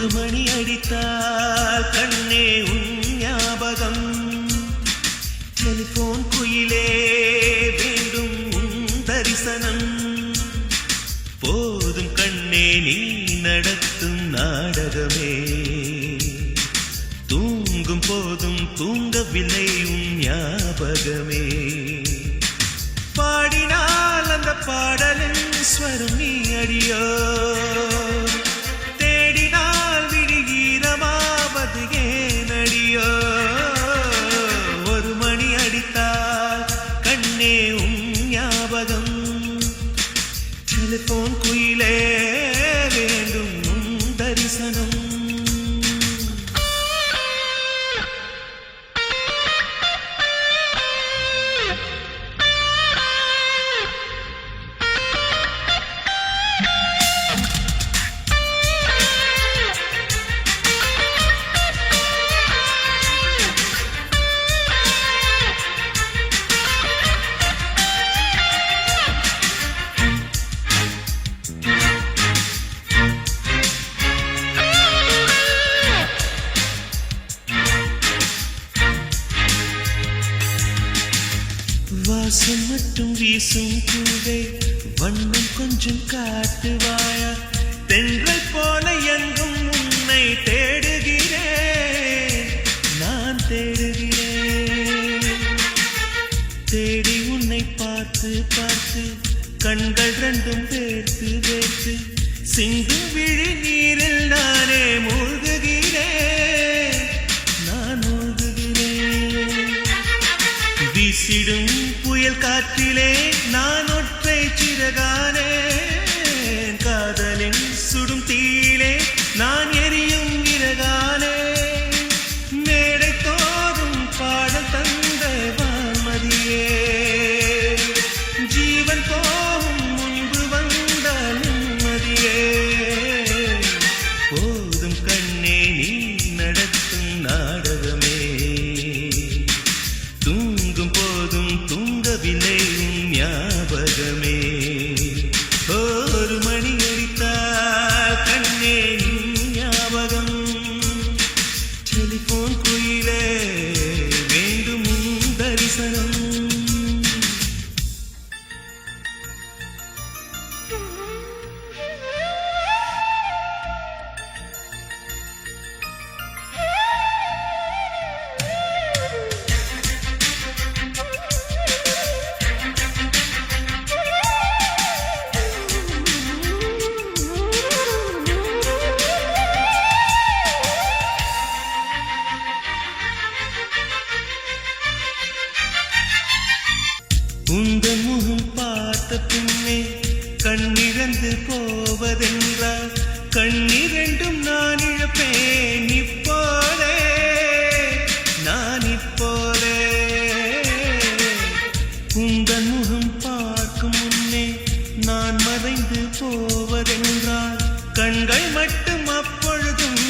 ஒரு மணி அடித்தால் கண்ணே உன் ஞாபகம். டெலிபோன் குயிலே வேண்டும் உன் தரிசனம். போதும் கண்ணே நீ நடத்தும் நாடகமே. தூங்கும் போதும் தூங்கவில்லை உன் ஞாபகமே. பாடினால் அந்த பாடலின் ஸ்வரம் நீ அடியோ. டெலிபோன் குயிலே வாசம் மட்டும் வீசும் பூவே வண்ணம் கொஞ்சம் காட்டுவாயா தென்றல் போல எங்கும் உன்னை தேடுகிறேன். நான் தேடுகிறேன். தேடி உன்னை பார்த்து பார்த்து கண்கள் ரெண்டும் வேர்த்து வேர்த்து சிந்தும் வீசிடும் புயல் காற்றிலே நான் ஒற்றை சிறகானே. காதலின் சுடும் தீயிலே நான் எரியும் இறகானே. டெலிபோன் குயிலே வேண்டும் உந்த முகம் பார்த்த பின்னே கண்ணிறந்து போவதென்றால் கண்ணிரண்டும் நான் இழப்பேன் இப்போதே நான் இப்போதே. உங்கள் முகம் பார்க்கும் முன்னே நான் மறைந்து போவதென்றால் கண்கள் மட்டும் அப்பொழுதும்